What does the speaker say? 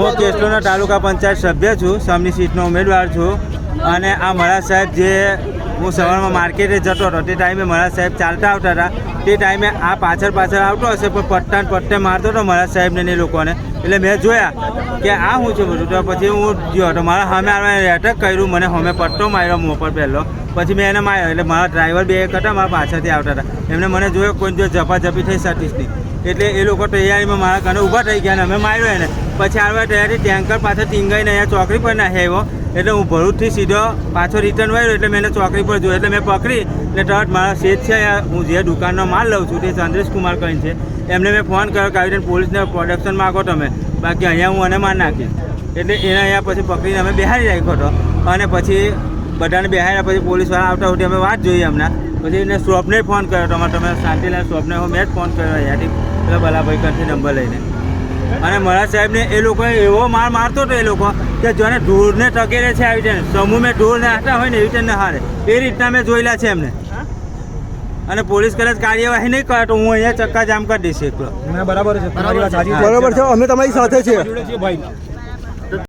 હું કેસલોના તાલુકા પંચાયત સભ્ય છું, સમની સીટનો ઉમેદવાર છું. અને આ મારા સાહેબ જે હું સવારમાં માર્કેટે જતો હતો, તે ટાઈમે મારા સાહેબ ચાલતા આવતા હતા. તે ટાઈમે આ પાછળ પાછળ આવતો હશે, પણ પટ્ટા ને પટ્ટે મારતો હતો મારા સાહેબને એ લોકોને. એટલે મેં જોયા કે આ હું છે બધું. તો પછી હું ગયો હતો. મારા સામે આવવાને એટેક કર્યું, મને સામે પટ્ટો માર્યો મોં પર પહેલો પછી મેં એને માર્યો એટલે મારા ડ્રાઈવર બે એક હતા, મારા પાછળથી આવતા હતા. એમને મને જોયો, કોઈ જો ઝપાઝપી થઈ શકીશ એટલે એ લોકો તૈયારીમાં મારા કાને ઊભા થઈ ગયા અને અમે માર્યો એને. પછી આવવા તૈયારી, ટેન્કર પાછળ ટીંગાઈને અહીંયા ચોકડી પર નાખી આવ્યો એટલે હું ભરૂચથી સીધો પાછો રિટર્ન વાળ્યો એટલે મેં એને ચોકડી પર જોયો. એટલે મેં પકડી એટલે તરત મારા શેઠ છે હું જે દુકાનનો માલ લઉં છું તે ચંદ્રેશ કરીને છે. એમને મેં ફોન કર્યો કે આવી રીતે પોલીસને પ્રોડક્શન માગો તમે. બાકી અહીંયા હું એને માર નાખીશ. એટલે એને અહીંયા પછી પકડીને અમે બેહારી રાખ્યો હતો. અને પછી બધાને બેહાડ્યા પછી પોલીસવાળા આવતા સુધી અમે વાત જોઈએ હમણાં પછી એને શોપને ફોન કર્યો તમારે તમે શાંતિલાલ હું મેં જ ફોન કર્યો અહીંયાથી. પેલા ભલાભાઈ કરથી નંબર લઈને. અને મારા સાહેબને એ લોકોએ એવો માર મારતો હતો એ લોકો કે જોને ઢોરને ટકેરે છે આવી રીતે. સમૂહ મેં ઢોરને હાટા હોય ને એવી રીતે હારે એ રીતના મેં જોયેલા છે એમને. અને પોલીસ કદાચ કાર્યવાહી નહીં કરે તો હું અહીંયા ચક્કા જામ કરી દઈશ એકલો. બરાબર છે. બરાબર સાચી છે. છે. અમે તમારી સાથે છીએ. ભાઈ